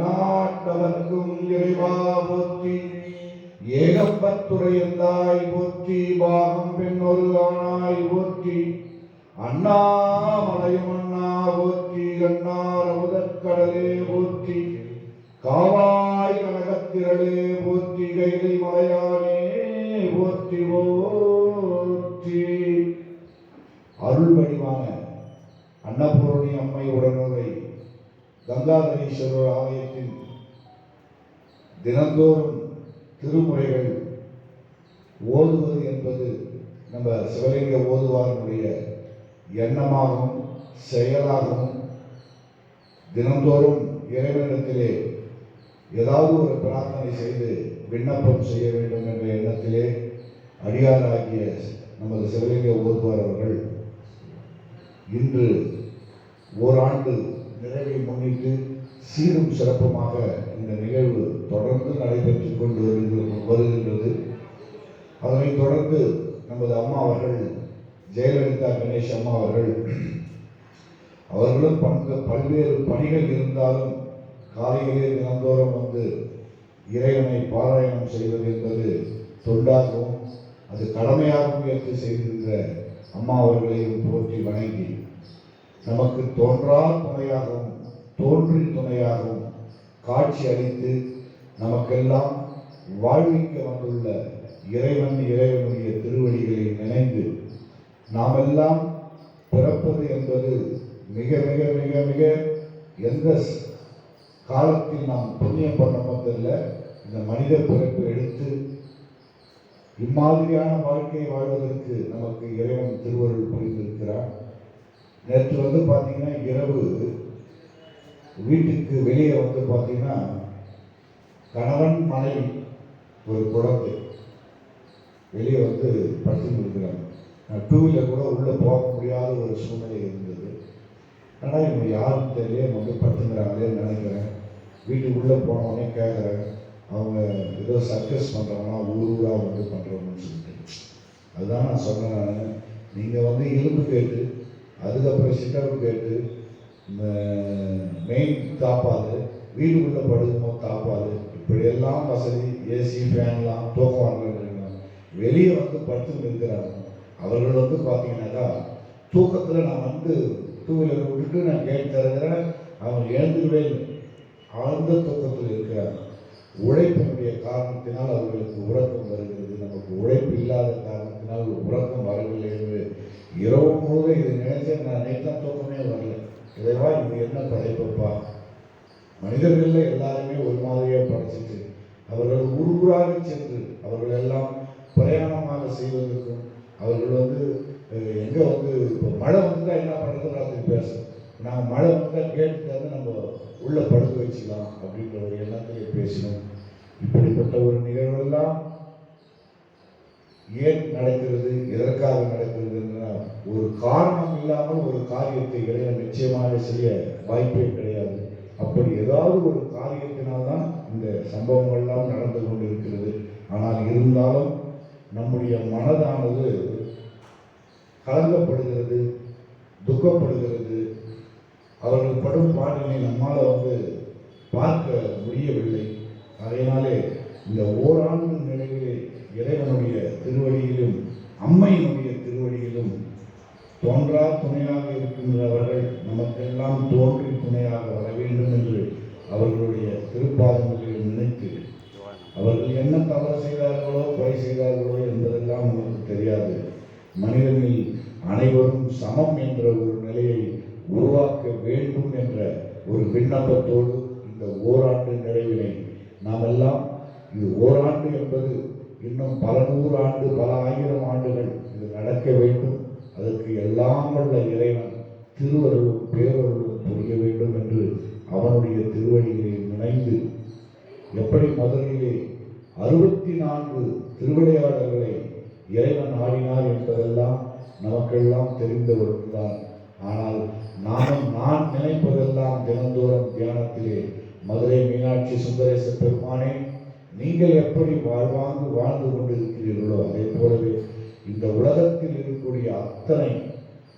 எந்நாட்டவர்க்கும் இறைவா போற்றி. ஏகப்பத்துறையந்தாய் போற்றி பாகம் பெண்ணொரு ஆனாய் போற்றி. அண்ணாமலையும் அண்ணா போற்றி கண்ணார் அமுதற்கடலே போற்றி. காவாய் கனகத்திரளே போற்றி கைலை மலையானே போற்றி போற்றி. அருள் வடிவான அன்னபூரணி கங்காதரீஸ்வரர் ஆலயத்தில் தினந்தோறும் திருமுறைகள் ஓதுவது என்பது நம்ம சிவலிங்க ஓதுவாரனுடைய எண்ணமாகவும் செயலாகவும் தினந்தோறும் இறைவனிடத்திலே ஏதாவது ஒரு பிரார்த்தனை செய்து விண்ணப்பம் செய்ய வேண்டும் என்ற எண்ணத்திலே அடியாராகிய நமது சிவலிங்க ஓதுவார் அவர்கள் இன்று ஓராண்டு நிறைவை முன்னிட்டு சீரும் சிறப்புமாக இந்த நிகழ்வு தொடர்ந்து நடைபெற்று கொண்டு வருகின்றது. அதனைத் தொடர்ந்து நமது அம்மா அவர்கள் ஜெயலலிதா கணேஷ் அம்மா அவர்கள் அவர்களும் பங்கு பல்வேறு பணிகள் இருந்தாலும் காலையிலே தினந்தோறும் வந்து இறைவனை பாராயணம் செய்வது என்பது தொண்டாகவும் அது கடமையாகவும் ஏற்று செய்கின்ற அம்மா அவர்களையும் போற்றி வணங்கி நமக்கு தோன்றா துணையாகவும் தோன்றி துணையாகவும் காட்சி அளித்து நமக்கெல்லாம் வாழ்விக்க வந்துள்ள இறைவன் இறைவனுடைய திருவடிகளை நினைந்து நாமெல்லாம் பிறப்பது என்பது மிக மிக மிக மிக எந்த காலத்தில் நாம் புண்ணியம் பண்ணமோ தெரியல இந்த மனித பிறப்பு எடுத்து இம்மாதிரியான வாழ்க்கை வாழ்வதற்கு நமக்கு இறைவன் திருவருள் புரிந்திருக்கிறான். நேற்று வந்து பார்த்தீங்கன்னா இரவு வீட்டுக்கு வெளியே வந்து பார்த்தீங்கன்னா கணவன் மனைவி ஒரு குழந்தை வெளியே வந்து படுத்துட்டு இருக்கிறாங்க நான் டூ வீலர் கூட உள்ளே போக முடியாத ஒரு சூழ்நிலை இருந்தது. ஆனால் இவங்க யாரும் தெரியல வந்து படுத்துங்கிறாங்களேன்னு நினைக்கிறேன். வீட்டுக்குள்ளே போனவொடனே கேட்குறேன் அவங்க ஏதோ சர்க்கஸ் பண்ணுறாங்கன்னா ஊர் ஊராக வந்து பண்ணுறவங்கன்னு சொல்லிட்டு. அதுதான் நான் சொன்னேன் நான். நீங்கள் வந்து எலும்பு கேட்டு அதுக்கப்புறம் சிட்டவுட் கேட்டு மெயின் தாப்பாது வீடு உள்ள படுக்கும் தாப்பாது இப்படியெல்லாம் வசதி ஏசி ஃபேன்லாம் தூக்கம் வரலன்றீங்க வெளியே வந்து படுத்து இருக்கிறாங்க. அவர்கள் வந்து பார்த்தீங்கன்னாக்கா தூக்கத்தில் நான் வந்து டூ வீலர் விட்டுட்டு நான் கேட்டு தருகிறேன் அவங்க எழுந்துக்கவே இல்லை. ஆழ்ந்த தூக்கத்தில் இருக்கிறாங்க. உழைப்பினுடைய காரணத்தினால் அவர்களுக்கு உறக்கம் வருகிறது. நமக்கு உழைப்பு இல்லாத காரணத்தினால் உறக்கம் வரவில்லை என்று இரவு முழுவதும் இது நினைச்சேன் நான் நேற்று தூக்கமே வரல. இதைவா இது என்ன படைப்பப்பா? மனிதர்களில் எல்லாருமே ஒரு மாதிரியாக படைச்சிட்டு அவர்கள் ஊர் ஊராக சென்று அவர்கள் எல்லாம் பிரயாணமாக செய்வதற்கும் அவர்கள் வந்து எங்கே வந்து இப்போ மழை வந்தால் என்ன பண்ணுறது ராத்திரி பேசும் நான் மழை வந்தால் கேட்டு தந்து நம்ம உள்ள படுக்க வச்சுக்கலாம் அப்படின்ற ஒரு எண்ணத்திலே பேசணும் இப்படிப்பட்ட ஒரு நிகழ்வெல்லாம் ஏன் நடக்கிறது எதற்காக நடக்கிறது என்றால் ஒரு காரணம் இல்லாமல் ஒரு காரியத்தை இறைவன் நிச்சயமாக செய்ய வாய்ப்பே கிடையாது. அப்படி ஏதாவது ஒரு காரியத்தினால்தான் இந்த சம்பவங்கள்லாம் நடந்து கொண்டிருக்கிறது. ஆனால் இருந்தாலும் நம்முடைய மனதானது கலங்கப்படுகிறது துக்கப்படுகிறது. அவர்கள் படும் பாட்டினை நம்மால் வந்து பார்க்க முடியவில்லை. அதனாலே இந்த ஓராண்டு நிலையிலே இறைவனுடைய திருவடியிலும் அம்மையினுடைய திருவடியிலும் தோன்றா துணையாக இருக்கின்றவர்கள் நமக்கெல்லாம் தோன்றி துணையாக வர வேண்டும் என்று அவர்களுடைய திருப்பாதங்களில் நினைத்து அவர்கள் என்ன தவறு செய்தார்களோ கொலை செய்தார்களோ என்பதெல்லாம் நமக்கு தெரியாது. மனிதனில் அனைவரும் சமம் என்ற ஒரு வேண்டும் என்ற ஒரு விண்ணப்பத்தோடு இந்த ஓராண்டு நிறைவினை நாமெல்லாம் இது ஓராண்டு என்பது இன்னும் பல நூறு ஆண்டு பல ஆயிரம் ஆண்டுகள் இது நடக்க வேண்டும். அதற்கு எல்லாம் உள்ள இறைவன் திருவருளும் பேரருளும் புரிய வேண்டும் என்று அவனுடைய திருவடிகளில் நினைந்து எப்படி மதுரையிலே அறுபத்தி நான்கு திருவிளையாடல்களை இறைவன் ஆடினார் என்பதெல்லாம் நமக்கெல்லாம் தெரிந்த ஒன்றுதான் ஆனால் நானும் நான் நினைப்பதெல்லாம் தினந்தோறும் தியானத்திலே. மதுரை மீனாட்சி சுந்தரேச பெருமானே நீங்கள் எப்படி வாழ்வாங்கு வாழ்ந்து கொண்டிருக்கிறீர்களோ அதே போலவே இந்த உலகத்தில் இருக்கக்கூடிய அத்தனை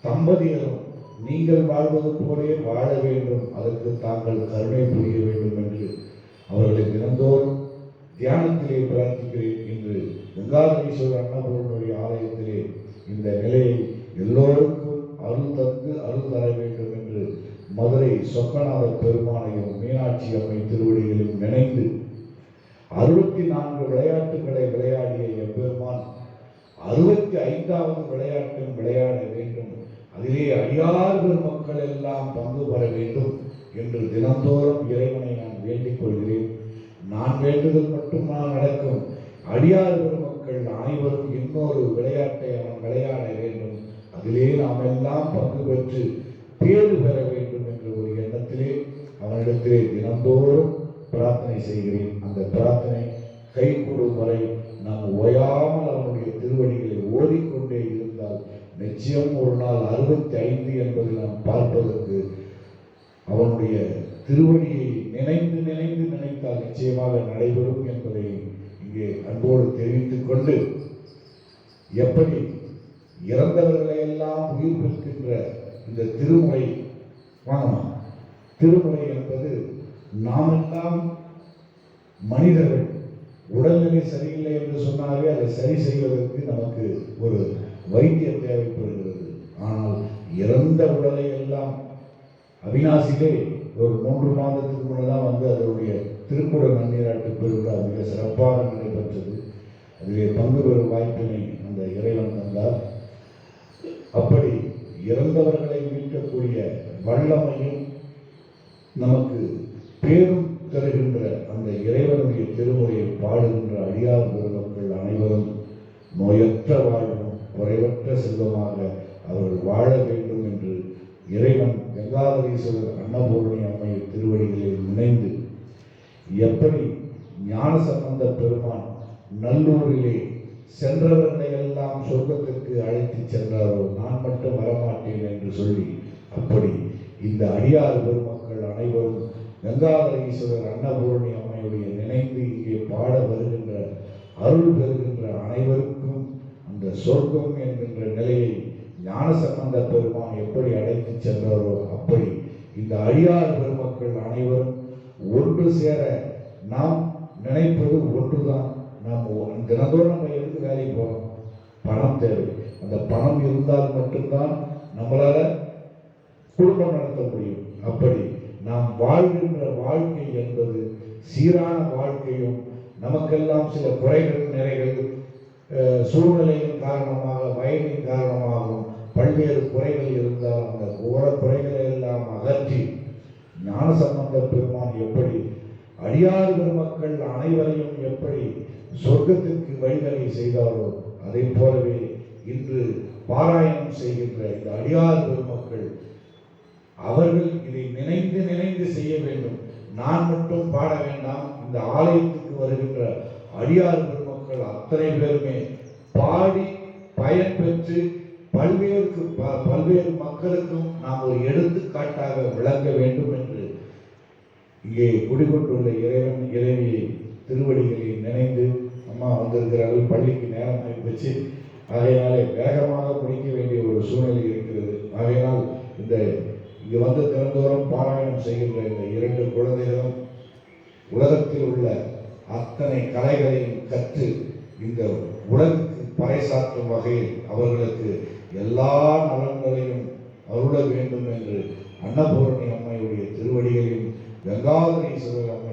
தம்பதிகளும் நீங்கள் வாழ்வது போலே வாழ வேண்டும். அதற்கு தாங்கள் கருணை புரிய வேண்டும் என்று அவர்களை தினந்தோறும் தியானத்திலே பிரார்த்திக்கிறேன் என்று கங்காதரீஸ்வரர் அண்ணபுரனுடைய ஆலயத்திலே இந்த நிலையை எல்லோரும் அருள் தந்து அருள் தர வேண்டும் என்று மதுரை சொக்கநாத பெருமானையும் மீனாட்சி அம்மை திருவடியிலும் நினைந்து அறுபத்தி நான்கு விளையாட்டுகளை விளையாடிய எம்பெருமான் அறுபத்தி ஐந்தாவது விளையாட்டும் விளையாட வேண்டும். அதிலே அடியார் மக்கள் எல்லாம் பங்கு பெற வேண்டும் என்று தினந்தோறும் இறைவனை நான் வேண்டிக் கொள்கிறேன். நான் வேண்டுதல் மட்டும் நடக்கும். அடியார் மக்கள் அனைவரும் இன்னொரு விளையாட்டை அவன் விளையாட வேண்டும். அதிலே நாம் எல்லாம் பங்கு பெற்று தேர்வு பெற வேண்டும் என்ற ஒரு எண்ணத்திலே அவனிடத்திலே தினந்தோறும் பிரார்த்தனை செய்கிறேன். அந்த பிரார்த்தனை கைகூடும் வரை நாம் ஓயாமல் அவனுடைய திருவடிகளை ஓடிக்கொண்டே இருந்தால் நிச்சயம் ஒரு நாள் அறுபத்தி ஐந்து என்பதை நாம் பார்ப்பதற்கு அவனுடைய திருவடியை நினைந்து நினைந்து நினைத்தால் நிச்சயமாக நடைபெறும் என்பதை இங்கே அன்போடு தெரிவித்துக் கொண்டு எப்படி இறந்தவர்களை எல்லாம் உயிர் பெறுகின்ற இந்த திருமுறை வாங்கம் திருமுறை என்பது நாமெல்லாம் மனிதர்கள். உடல்நிலை சரியில்லை என்று சொன்னாலே அதை சரி செய்வதற்கு நமக்கு ஒரு வைத்தியம் தேவைப்படுகிறது. ஆனால் இறந்த உடலை எல்லாம் அவினாசிலே ஒரு மூன்று மாதத்துக்கு முன்னதான் வந்து அதனுடைய திருக்குறள் நன்னீராட்டு பெருவிழா மிக சிறப்பாக நடைபெற்றது அதிலே பங்கு பெறும் வாய்ப்பினை அந்த இறைவன் தந்தார். அப்படி இறந்தவர்களை மீட்கக்கூடிய வல்லமையும் நமக்கு பேரும் தருகின்ற அந்த இறைவனுடைய திருமுறையை பாடுகின்ற அடியார் பெருமக்கள் அனைவரும் நோயற்ற வாழ்வும் குறைவற்ற செல்வமாக அவர்கள் வாழ வேண்டும் என்று இறைவன் கங்காதரீஸ்வரர் அன்னபூரணி அம்மை திருவடிகளில் நினைந்து எப்படி ஞான சம்பந்த பெருமான் நல்லூரிலே சென்றவர்களை எல்லாம் சொர்க்கத்திற்கு அழைத்து சென்றாரோ நான் மட்டும் வரமாட்டேன் என்று சொல்லி அப்படி இந்த அடியார் பெருமக்கள் அனைவரும் கங்காதர ஈஸ்வரர் அன்னபூரணி அம்மையுடைய நினைந்து இங்கே பாட வருகின்ற அருள் பெறுகின்ற அனைவருக்கும் அந்த சொர்க்கம் என்கின்ற நிலையை ஞானசம்பந்த பெருமான் எப்படி அழைத்து சென்றாரோ அப்படி இந்த அழியார் பெருமக்கள் அனைவரும் ஒன்று சேர நாம் நினைப்பது ஒன்றுதான். நாம் தினந்தோறும் நம்ம எதுக்கு வேலைக்கு போகிறோம் பணம் தேவை. அந்த பணம் இருந்தால் மட்டும்தான் நம்மளால குடும்பம் நடத்த முடியும். அப்படி நாம் வாழ்கின்ற வாழ்க்கை என்பது சீரான வாழ்க்கையும் நமக்கெல்லாம் சில குறைகள் நிறைகள் சூழ்நிலையின் காரணமாக வயதின் காரணமாகவும் பல்வேறு குறைகள் இருந்தால் அந்த ஓர குறைகளை எல்லாம் அகற்றி ஞானசம்பந்த பெருமான் எப்படி அடியார் பெருமக்கள் அனைவரையும் எப்படி சொர்க்கத்திற்கு வழிகளை செய்தாரோ அதை போலவே இன்று பாராயணம் செய்கின்ற இந்த அடியார் பெருமக்கள் அவர்கள் இதை நினைந்து நினைந்து செய்ய வேண்டும். நான் மட்டும் பாட வேண்டாம். இந்த ஆலயத்துக்கு வருகின்ற அடியார் பெருமக்கள் அத்தனை பேருமே பாடி பயன்பெற்று பல்வேறு ப- பல்வேறு மக்களுக்கும் நாம் ஒரு எடுத்துக்காட்டாக விளங்க வேண்டும் என்று இங்கே குடிகொண்டுள்ள இறைவன் இறைவியை திருவடிகளை நினைந்து அம்மா வந்திருக்கிறார்கள். பள்ளிக்கு நேரம் ஆகிப்போச்சு. ஆகையினாலே வேகமாக படிக்க வேண்டிய ஒரு சூழ்நிலை இருக்கிறது. ஆகையினால் இந்த இங்கு வந்து தினந்தோறும் பாராயணம் செய்கின்ற இந்த இரண்டு குழந்தைகளும் உலகத்தில் உள்ள அத்தனை கலைகளையும் கற்று இந்த உலகுக்கு பறைசாற்றும் வகையில் அவர்களுக்கு எல்லா நலன்களையும் அருள வேண்டும் என்று அன்னபூரணி அம்மையுடைய திருவடிகளையும் கங்காதரீஸ்வரர் அம்மை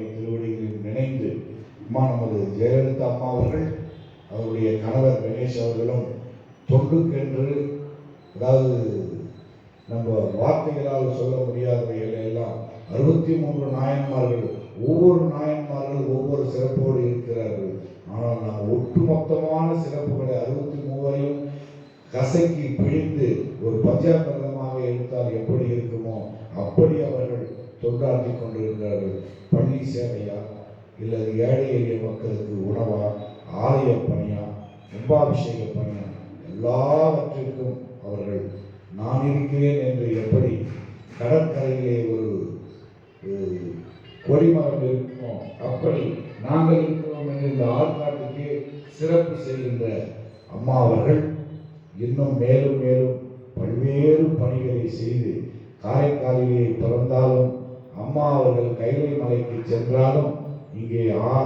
அம்மா நமது ஜெயலலிதா அம்மா அவர்கள் அவருடைய கணவர் கணேஷ் அவர்களும் தொண்டுக்கென்று அதாவது நம்ம வார்த்தைகளால் சொல்ல முடியாதவைகளை எல்லாம் அறுபத்தி மூன்று நாயன்மார்கள் ஒவ்வொரு நாயன்மார்கள் ஒவ்வொரு சிறப்போடு இருக்கிறார்கள். ஆனால் நாம் ஒட்டுமொத்தமான சிறப்புகளை அறுபத்தி மூவரையும் கசக்கி பிழிந்து ஒரு பஞ்சாபிரதமாக எடுத்தால் எப்படி இருக்குமோ அப்படி அவர்கள் தொண்டாற்றி கொண்டிருக்கிறார்கள். பள்ளி சேவையா இல்லை ஏழை எளிய மக்களுக்கு உணவா ஆலய பணியா கும்பாபிஷேக பணியா எல்லாவற்றிற்கும் அவர்கள் நான் இருக்கிறேன் என்று எப்படி கடற்கரையிலே ஒரு கொடிமரம் இருக்குமோ அப்படி நாங்கள் இருக்கிறோம் என்று இந்த ஆற்காட்டுக்கு சிறப்பு செய்கின்ற அம்மா அவர்கள் இன்னும் மேலும் மேலும் பல்வேறு பணிகளை செய்து காரைக்காலிலே பிறந்தாலும் அம்மா அவர்கள் கைலை மலைக்கு சென்றாலும் இங்கே ஆ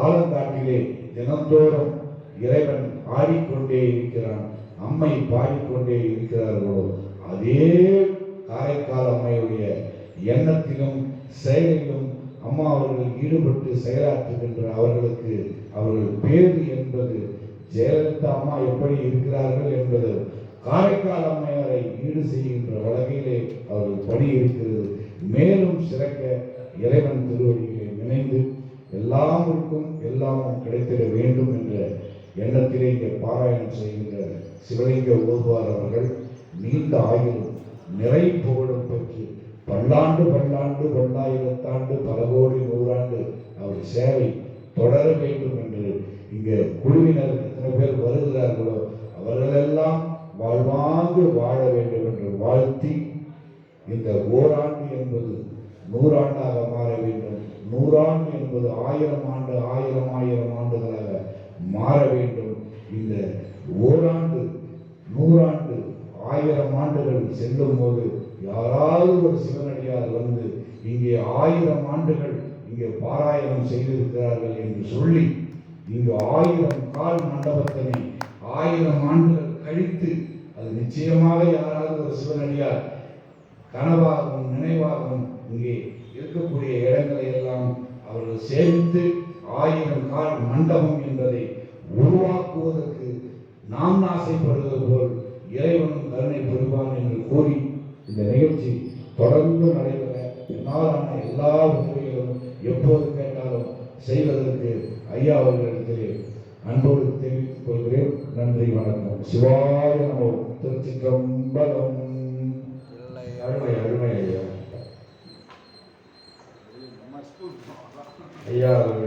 ஆலந்தாட்டிலே தினந்தோறும் இறைவன் ஆடிக்கொண்டே இருக்கிறான். அம்மை பாடிக்கொண்டே இருக்கிறார்களோ அதே காரைக்கால் அம்மையுடைய எண்ணத்திலும் செயலிலும் அம்மா அவர்கள் ஈடுபட்டு செயலாற்றுகின்ற அவர்களுக்கு அவர்கள் பேரு என்பது ஜெயலலிதா அம்மா எப்படி இருக்கிறார்கள் என்பது காரைக்கால் அம்மையாரை ஈடு செய்கின்ற வகையிலே அவர்கள் பணி இருக்கிறது மேலும் சிறக்க இறைவன் திருவடியில் இணைந்து எல்லாருக்கும் எல்லாமும் கிடைத்திட வேண்டும் என்ற எண்ணத்திலே இங்கே பாராயணம் செய்கின்ற சிவலிங்க ஓதுவார் அவர்கள் நீண்ட ஆயுளும் நிறை புகழும் பெற்று பல்லாண்டு பல்லாண்டு பல்லாயிரத்தாண்டு பல கோடி நூறாண்டு அவர் சேவை தொடர வேண்டும் என்று இங்கே குழுவினர் எத்தனை பேர் வருகிறார்களோ அவர்களெல்லாம் வாழ்வாங்கு வாழ வேண்டும் என்று வாழ்த்தி இந்த ஓராண்டு என்பது நூறாண்டாக மாற வேண்டும். நூறாண்டு என்பது ஆயிரம் ஆண்டு ஆயிரம் ஆயிரம் ஆண்டுகளாக மாற வேண்டும். இந்த ஓராண்டு நூறாண்டு ஆயிரம் ஆண்டுகள் செல்லும் போது யாராவது ஒரு சிவனடியார் வந்து இங்கே ஆயிரம் ஆண்டுகள் இங்கே பாராயணம் செய்திருக்கிறார்கள் என்று சொல்லி இங்கு ஆயிரம் கால் மண்டபத்தினை ஆயிரம் ஆண்டுகள் கழித்து அது நிச்சயமாக யாராவது ஒரு சிவனடியார் கனவாகவும் நினைவாகவும் இங்கே இருக்கக்கூடிய இடங்களை எல்லாம் அவர்கள் சேமித்து ஆயிரம் கால் மண்டபம் என்பதை உருவாக்குவதற்கு நாம் ஆசைப்படுவது போல் இறைவனும் கருணை பெறுவான் என்று கூறி இந்த நிகழ்ச்சி தொடர்ந்து நடைபெற என்னாலான எல்லா உதவிகளும் எப்போது கேட்டாலும் செய்வதற்கு ஐயா அவர்களிடத்திலே அன்போடு தெரிவித்துக் கொள்கிறேன். நன்றி வணக்கம். சிவாய நமோ. திருச்சிற்றம்பலம். அருமை அருமை ஐயா. ஐயா அவர்கள்